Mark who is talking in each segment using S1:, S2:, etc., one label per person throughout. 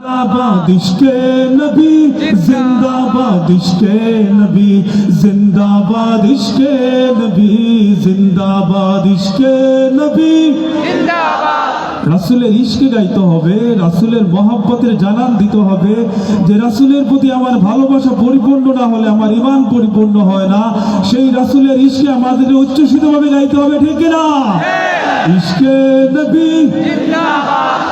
S1: जिंदाबाद इश्के नबी जिंदाबाद इश्के नबी जिंदाबाद इश्के नबी जिंदाबाद इश्के नबी রাসুলের ইশকে গাইতে হবে রাসুলের মহাব্বতের জানান দিতে হবে যে রাসুলের প্রতি আমার ভালোবাসা পরিপূর্ণ না হলে আমার ইমান পরিপূর্ণ হয় না সেই রাসুলের ইশকে আমাদের উচ্ছ্বসিত ভাবে গাইতে হবে ঠিক না ইশকে নবী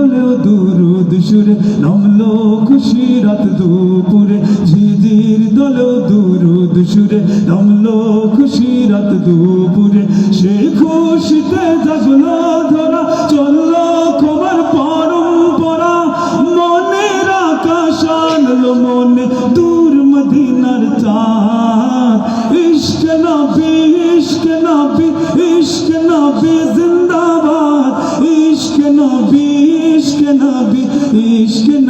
S1: দলেও দুরুদ সুরে, নামলো খুশি রাত দুপুরে। ঝিঝির দলেও দুরুদ সুরে, নামলো খুশি রাত দুপুরে। সে খুশিতে জাগলো ধরা, চলল খবর পরম্পরা। মনের মনে দূর মদিনার চাঁদ। ইশক নবী ইশক নবী, ইশক জিন্দাবাদ।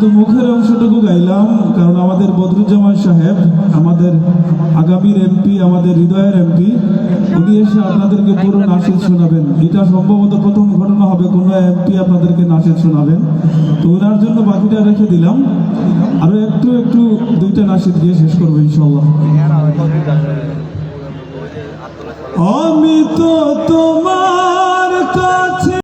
S1: শুধু মুখের অংশটুকু গাইলাম কারণ আমাদের বদরুজ্জামান সাহেব আমাদের আগামীর এমপি আমাদের হৃদয়ের এমপি উনি এসে আপনাদেরকে পুরো নাসিদ শোনাবেন। এটা সম্ভবত প্রথম ঘটনা হবে কোনো এমপি আপনাদেরকে নাসিদ শোনাবেন। তো ওনার জন্য বাকিটা রেখে দিলাম। আরও একটু একটু দুইটা নাসিদ দিয়ে শেষ করব ইনশাল্লাহ আমি তো তোমার